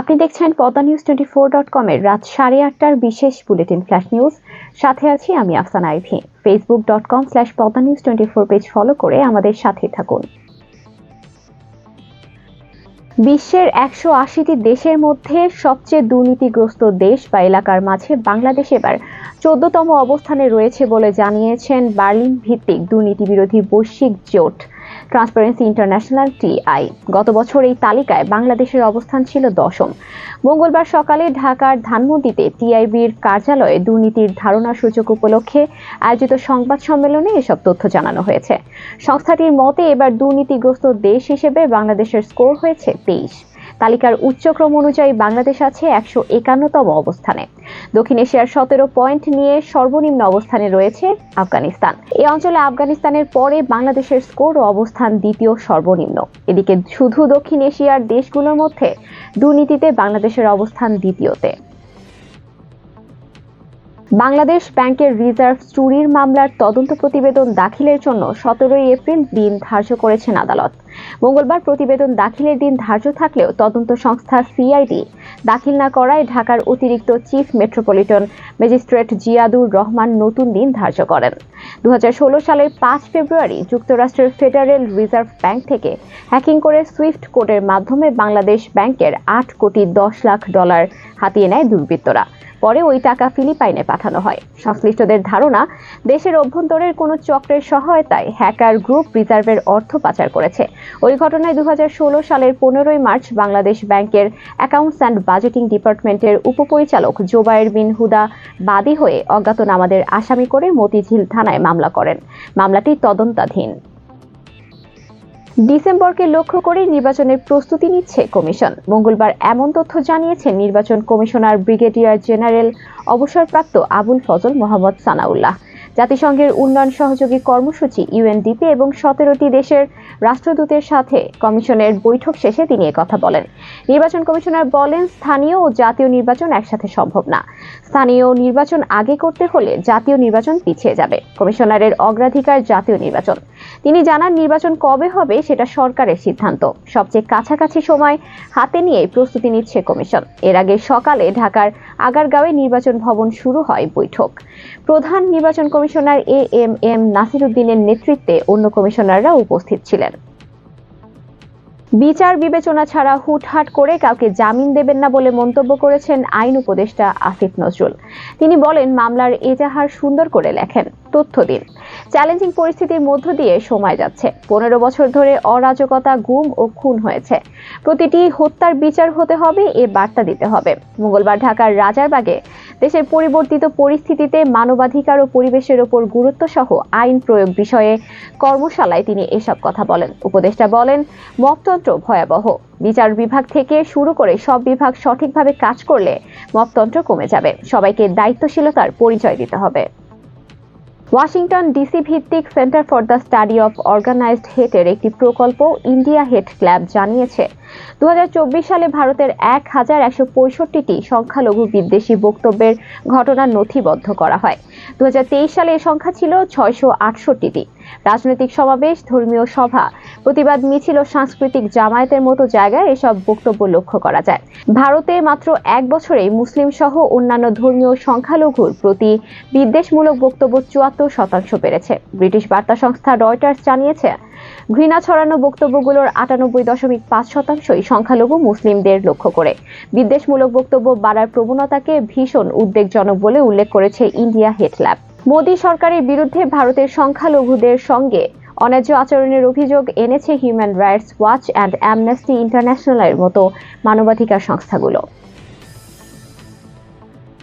আপনি দেখছেন Padma news twenty four dot কমের রাত সাড়ে আটটার বিশেষ বুলেটিন ফ্ল্যাশ নিউজ। সাথে আছি আমি Afsan Ivy. Facebook dot com slash Padma news twenty four page follow করে আমাদের সাথে থাকুন। বিশ্বের একশো আশিটি দেশের মধ্যে সবচেয়ে দুর্নীতিগ্রস্ত দেশ বা এলাকার মাঝে বাংলাদেশ এবার চোদ্দতম অবস্থানে রয়েছে বলে জানিয়েছেন বার্লিন ভিত্তিক দুর্নীতি বিরোধী বৈশ্বিক জোট। ট্রান্সপারেন্সি ইন্টারন্যাশনাল টিআই গত বছর এই তালিকায় বাংলাদেশের অবস্থান ছিল দশম। মঙ্গলবার সকালে ঢাকার ধানমন্ডিতে টিআইবির কার্যালয়ে দুর্নীতির ধারণা সূচক উপলক্ষে আয়োজিত সংবাদ সম্মেলনে এসব তথ্য জানানো হয়েছে। সংস্থাটির মতে এবার দুর্নীতিগ্রস্ত দেশ হিসেবে বাংলাদেশের স্কোর হয়েছে তেইশ। তালিকার উচ্চক্রম অনুযায়ী বাংলাদেশ আছে একশো একান্নতম অবস্থানে। দক্ষিণ এশিয়ার সতেরো পয়েন্ট নিয়ে সর্বনিম্ন অবস্থানে রয়েছে আফগানিস্তান। এই অঞ্চলে আফগানিস্তানের পরে বাংলাদেশের স্কোর ও অবস্থান দ্বিতীয় সর্বনিম্ন। এদিকে শুধু দক্ষিণ এশিয়ার দেশগুলোর মধ্যে দুর্নীতিতে বাংলাদেশের অবস্থান দ্বিতীয়তে। বাংলাদেশ ব্যাংকের রিজার্ভ চুরির মামলার তদন্ত প্রতিবেদন দাখিলের জন্য সতেরোই এপ্রিল দিন ধার্য করেছেন আদালত। মঙ্গলবার প্রতিবেদন দাখিলের দিন ধার্য থাকলেও তদন্ত সংস্থা সিআইডি দাখিল না করায় ঢাকার অতিরিক্ত chief metropolitan magistrate Ziadur Rahman নতুন দিন ধার্য করেন। দু হাজার ষোলো সালের পাঁচ ফেব্রুয়ারি যুক্তরাষ্ট্রের ফেডারেল রিজার্ভ ব্যাংক থেকে হ্যাকিং করে সুইফট কোডের মাধ্যমে বাংলাদেশ ব্যাংকের আট কোটি দশ লাখ ডলার হাতিয়ে নেয় দুর্বৃত্তরা। পরে ওই টাকা ফিলিপাইনে পাঠানো হয়। সংশ্লিষ্টদের ধারণা, দেশের অভ্যন্তরের কোনো চক্রের সহায়তায় হ্যাকার গ্রুপ রিজার্ভের অর্থ পাচার করেছে। ওই ঘটনায় দু হাজার ষোলো সালের পনেরোই মার্চ বাংলাদেশ ব্যাংকের অ্যাকাউন্টস অ্যান্ড বাজেটিং ডিপার্টমেন্টের উপপরিচালক জোবায়ের বিন হুদা বাদী হয়ে অজ্ঞাতনামাদের আসামি করে মতিঝিল থানায় মামলা করেন। মামলাটি তদন্তাধীন। ডিসেম্বরকে লক্ষ্য করে নির্বাচনের প্রস্তুতি নিচ্ছে কমিশন। মঙ্গলবার এমন তথ্য জানিয়েছেন নির্বাচন কমিশনার ব্রিগেডিয়ার জেনারেল অবসরপ্রাপ্ত আবুল ফজল মোহাম্মদ সানাউল্লাহ। জাতিসংঘের উন্নয়ন সহযোগী কর্মসূচি ইউএনডিপি এবং সতেরোটি দেশের রাষ্ট্রদূতের সাথে কমিশনের বৈঠক শেষে তিনি কথা বলেন। নির্বাচন কমিশনার বলেন, স্থানীয় ও জাতীয় নির্বাচন একসাথে সম্ভব না। স্থানীয় নির্বাচন আগে করতে হলে জাতীয় নির্বাচন পিছিয়ে যাবে। কমিশনারের অগ্রাধিকার জাতীয় নির্বাচন। তিনি জানান, নির্বাচন কবে হবে সেটা সরকারের সিদ্ধান্ত। সবচেয়ে কাছাকাছি সময় হাতে নিয়ে প্রস্তুতি নিচ্ছে কমিশন। এর আগে সকালে ঢাকার আগারগাঁওয়ে নির্বাচন ভবন শুরু হয় বৈঠক। প্রধান নির্বাচন কমিশনার এ এম এম নাসিরুদ্দিনের নেতৃত্বে অন্য কমিশনাররা উপস্থিত ছিলেন। বিচার বিবেচনা ছাড়া হুটহাট করে কাউকে জামিন দেবেন না বলে মন্তব্য করেছেন আইন উপদেষ্টা আসিফ নজরুল। তিনি বলেন, মামলার এজাহার সুন্দর করে লেখেন। তথ্য দিন। চ্যালেঞ্জিং পরিস্থিতির মধ্য দিয়ে সময় যাচ্ছে। পনেরো বছর ধরে অরাজকতা গুম ও খুন হয়েছে। প্রতিটি হত্যার বিচার হতে হবে, এ বার্তা দিতে হবে। মঙ্গলবার ঢাকার রাজারবাগে দেশের পরিবর্তিত পরিস্থিতিতে মানবাধিকার ও পরিবেশের ওপর গুরুত্ব সহ আইন প্রয়োগ বিষয়ে কর্মশালায় তিনি এসব কথা বলেন। উপদেষ্টা বলেন মপতন্ত্র ভয়াবহ। বিচার বিভাগ থেকে শুরু করে সব বিভাগ সঠিকভাবে কাজ করলে মপতন্ত্র কমে যাবে। সবাইকে দায়িত্বশীলতার পরিচয় দিতে হবে। ওয়াশিংটন ডিসি ভিত্তিক centre for the study of organised হেটের একটি প্রকল্প ইন্ডিয়া হেট ক্লাব জানিয়েছে। দু হাজার চব্বিশ সালে ভারতের এক হাজার একশো পঁয়ষট্টিটি সংখ্যালঘু বিদ্বেষী বক্তব্যের ঘটনা নথিবদ্ধ করা হয়। দু হাজার তেইশ সালে এ সংখ্যা ছিল ছয়শো আটষট্টিটি। রাজনৈতিক সমাবেশ, ধর্মীয় সভা, প্রতিবাদ মিছিল ও সাংস্কৃতিক জামায়াতের মতো জায়গায় এসব বক্তব্য লক্ষ্য করা যায়। ভারতে মাত্র এক বছরেই মুসলিম সহ অন্যান্য ধর্মীয় সংখ্যালঘুর প্রতি বিদ্বেষমূলক বক্তব্য চুয়াত্তর শতাংশ বেড়েছে। ব্রিটিশ বার্তা সংস্থা রয়টার্স জানিয়েছে, ঘৃণা ছড়ানো বক্তব্যগুলোর আটানব্বই দশমিক পাঁচ শতাংশই সংখ্যালঘু মুসলিমদের লক্ষ্য করে। বিদ্বেষমূলক বক্তব্য বাড়ার প্রবণতাকে ভীষণ উদ্বেগজনক বলে উল্লেখ করেছে ইন্ডিয়া হেট ল্যাব মোদী সরকারের বিরুদ্ধে ভারতের সংখ্যালঘুদের সঙ্গে অন্যায্য আচরণের অভিযোগ এনেছে human rights watch and amnesty ইন্টারন্যাশনালের মতো মানবাধিকার সংস্থাগুলো।